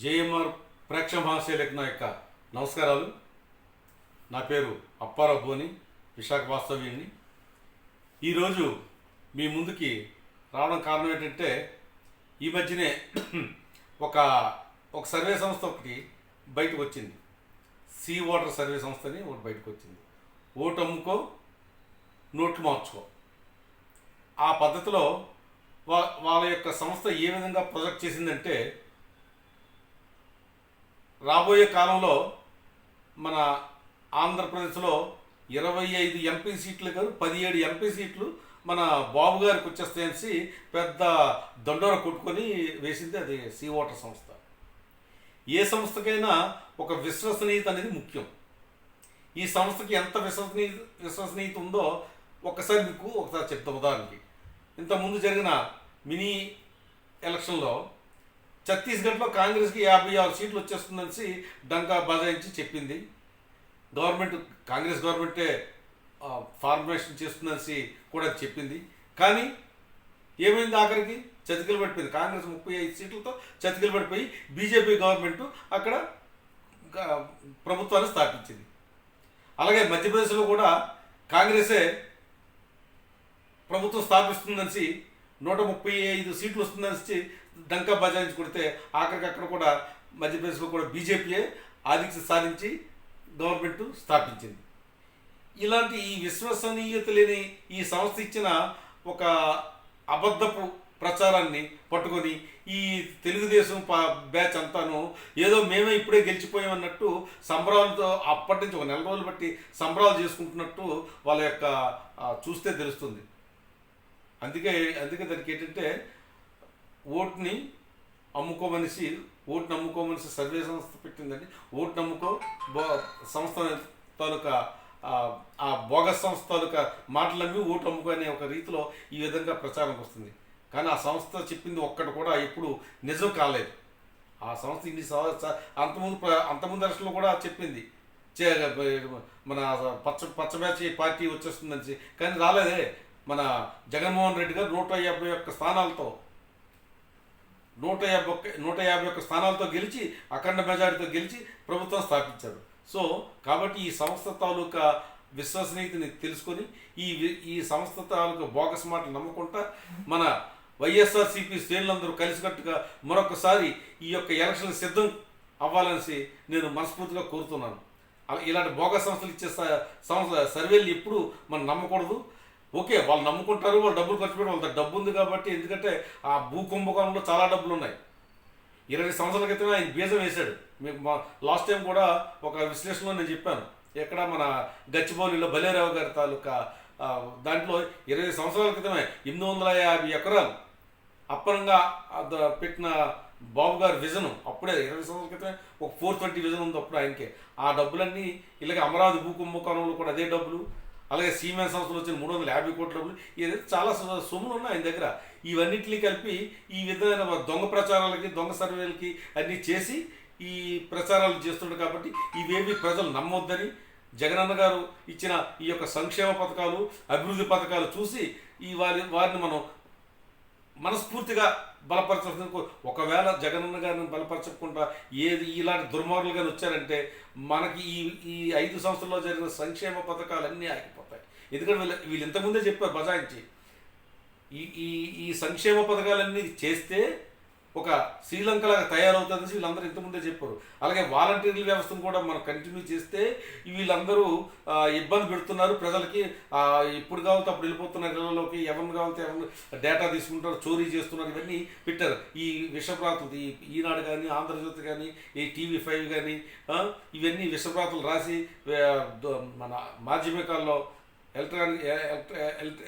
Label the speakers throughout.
Speaker 1: JMR ప్రేక్ష మహాశైలకు నా యొక్క నమస్కారాలు. నా పేరు అప్పారావు భోని విశాఖ వాస్తవ్యుని. ఈరోజు మీ ముందుకి రావడం కారణం ఏంటంటే ఈ మధ్యనే ఒక ఒక సర్వే సంస్థ ఒకటి బయటకు వచ్చింది. సీ వాటర్ సర్వే సంస్థ అని ఒకటి బయటకు వచ్చింది. ఓటు అమ్ముకో నోట్లు మార్చుకో. ఆ పద్ధతిలో వా వాళ్ళ యొక్క సంస్థ ఏ విధంగా ప్రొజెక్ట్ చేసిందంటే రాబోయే కాలంలో మన ఆంధ్రప్రదేశ్లో ఇరవై ఐదు ఎంపీ సీట్లు కాదు పదిహేడు ఎంపీ సీట్లు మన బాబు గారికి వచ్చేస్తాయని పెద్ద దండోర కొట్టుకొని వేసింది అది సీ ఓటర్ సంస్థ. ఏ సంస్థకైనా ఒక విశ్వసనీయత అనేది ముఖ్యం. ఈ సంస్థకి ఎంత విశ్వసనీయ విశ్వసనీయత ఉందో ఒకసారి మీకు ఒకసారి చెప్తా ఉదాహరణకి. ఇంతకుముందు జరిగిన మినీ ఎలక్షన్లో ఛత్తీస్గఢ్లో కాంగ్రెస్కి యాభై ఆరు సీట్లు వచ్చేస్తుందని డంకా బజాయించి చెప్పింది. గవర్నమెంట్ కాంగ్రెస్ గవర్నమెంటే ఫార్మేషన్ చేస్తుందని కూడా చెప్పింది. కానీ ఏమైంది ఆఖరికి? చతికిలు పడిపోయింది. కాంగ్రెస్ ముప్పై ఐదు సీట్లతో చతికిలు పడిపోయి బీజేపీ గవర్నమెంట్ అక్కడ ప్రభుత్వాన్ని స్థాపించింది. అలాగే మధ్యప్రదేశ్లో కూడా కాంగ్రెసే ప్రభుత్వం స్థాపిస్తుందని నూట ముప్పై ఐదు సీట్లు వస్తుందని డంకా బజాయించి కొడితే ఆఖరికి అక్కడ కూడా మధ్యప్రదేశ్లో కూడా బీజేపీయే ఆధిక్యత సాధించి గవర్నమెంట్ స్థాపించింది. ఇలాంటి ఈ విశ్వసనీయత లేని ఈ సంస్థ ఇచ్చిన ఒక అబద్ధపు ప్రచారాన్ని పట్టుకొని ఈ తెలుగుదేశం పా- బ్యాచ్ అంతాను ఏదో మేమే ఇప్పుడే గెలిచిపోయామన్నట్టు సంబరాలతో అప్పటి నుంచి ఒక నెల రోజులు బట్టి సంబరాలు చేసుకుంటున్నట్టు వాళ్ళ యొక్క చూస్తే తెలుస్తుంది. అందుకే అందుకే దానికి ఏంటంటే ఓట్ని అమ్ముకోమనిసి ఓటుని అమ్ముకోమనిసి సర్వే సంస్థ పెట్టిందండి. ఓట్ని అమ్ముకో బో సంస్థ తాలూకా ఆ, బోగస్ సంస్థ తాలూకా మాటలమ్మి ఓటు అమ్ముకో అనే ఒక రీతిలో ఈ విధంగా ప్రచారంకి వస్తుంది. కానీ ఆ సంస్థ చెప్పింది ఒక్కటి కూడా ఎప్పుడు నిజం కాలేదు. ఆ సంస్థ ఇన్ని అంతముందు అంతముందు దర్శనలో కూడా చెప్పింది. మన పచ్చ పచ్చ బ్యాచ్ పార్టీ వచ్చేస్తుందని కానీ రాలేదే. మన జగన్మోహన్ రెడ్డి గారు నూట యాభై ఒక్క స్థానాలతో నూట యాభై ఒక్క నూట యాభై ఒక్క స్థానాలతో గెలిచి అఖండ మెజారిటీతో గెలిచి ప్రభుత్వం స్థాపించారు. సో కాబట్టి ఈ సంస్థ తాలూకా విశ్వసనీయతని తెలుసుకొని ఈ ఈ సంస్థ తాలూకా బోగస్ మాటలు నమ్మకుండా మన వైఎస్ఆర్సీపీ శ్రేణులందరూ కలిసికట్టుగా మరొకసారి ఈ యొక్క ఎలక్షన్ సిద్ధం అవ్వాలనేసి నేను మనస్ఫూర్తిగా కోరుతున్నాను. అలా ఇలాంటి బోగస్ సంస్థలు ఇచ్చే సంస్థ సర్వేలు ఎప్పుడు మనం నమ్మకూడదు. ఓకే వాళ్ళు నమ్ముకుంటారు వాళ్ళు డబ్బులు ఖర్చు పెట్టి వాళ్ళ డబ్బు ఉంది కాబట్టి ఎందుకంటే ఆ భూ కుంభకోణంలో చాలా డబ్బులు ఉన్నాయి. ఇరవై సంవత్సరాల క్రితమే ఆయన బీజం వేశాడు. మీకు మా లాస్ట్ టైం కూడా ఒక విశ్లేషణలో నేను చెప్పాను. ఎక్కడ మన గచ్చిబౌలిలో బలేరావు గారి తాలూకా దాంట్లో ఇరవై సంవత్సరాల క్రితమే ఎనిమిది వందల యాభై ఎకరాలు అప్పనంగా పెట్టిన బాబు గారి విజన్ అప్పుడే ఇరవై సంవత్సరాల క్రితమే ఒక ఫోర్ ట్వంటీ విజన్ ఉంది అప్పుడు ఆయనకి. ఆ డబ్బులన్నీ ఇలాగే అమరావతి భూ కుంభకోణంలో కూడా అదే డబ్బులు అలాగే సీమెన్ సంస్థలు వచ్చిన మూడు వందల యాభై కోట్ల డబ్బులు ఏదైతే చాలా సొమ్ములు ఉన్నాయి ఆయన దగ్గర ఇవన్నిటిని కలిపి ఈ విధమైన దొంగ ప్రచారాలకి దొంగ సర్వేలకి అన్నీ చేసి ఈ ప్రచారాలు చేస్తున్నాడు కాబట్టి ఇవేవి ప్రజలు నమ్మొద్దని జగనన్న గారు ఇచ్చిన ఈ యొక్క సంక్షేమ పథకాలు అభివృద్ధి పథకాలు చూసి ఈ వారి వారిని మనం మనస్ఫూర్తిగా బలపరచవలసిన ఒకవేళ జగనన్న గారిని బలపరచకుండా ఏది ఇలాంటి దుర్మార్గులు కానీ వచ్చారంటే మనకి ఈ ఈ ఐదు సంవత్సరాల్లో జరిగిన సంక్షేమ పథకాలన్నీ ఆగిపోతాయి. ఎందుకంటే వీళ్ళు వీళ్ళు ఇంతకుముందే చెప్పారు బజాయించి. ఈ ఈ ఈ సంక్షేమ పథకాలన్నీ చేస్తే ఒక శ్రీలంకలాగా తయారవుతుందని వీళ్ళందరూ ఇంతకుముందే చెప్పారు. అలాగే వాలంటీర్ల వ్యవస్థను కూడా మనం కంటిన్యూ చేస్తే వీళ్ళందరూ ఇబ్బంది పెడుతున్నారు ప్రజలకి. ఎప్పుడు కావాలితే అప్పుడు వెళ్ళిపోతున్నారు ఇళ్ళలోకి ఎవరిని కావాలంటే ఎవరిని డేటా తీసుకుంటారు చోరీ చేస్తున్నారు ఇవన్నీ పెట్టారు. ఈ విషప్రాతులు ఈ ఈనాడు కానీ ఆంధ్రజ్యోతి కానీ ఈ టీవీ ఫైవ్ కానీ ఇవన్నీ విషప్రాతులు రాసి మన మాధ్యమికాల్లో ఎలక్ట్రానిక్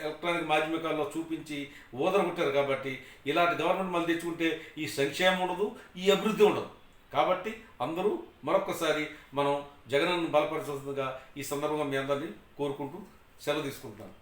Speaker 1: ఎలక్ట్రానిక్ మాధ్యమికాల్లో చూపించి ఊదరగొట్టారు కాబట్టి ఇలాంటి గవర్నమెంట్ మళ్ళీ తెచ్చుకుంటే ఈ సంక్షేమం ఉండదు ఈ అభివృద్ధి ఉండదు. కాబట్టి అందరూ మరొకసారి మనం జగనన్ను బలపరచాల్సిందిగా ఈ సందర్భంగా మీ అందరినీ కోరుకుంటూ సెలవు తీసుకుంటున్నాను.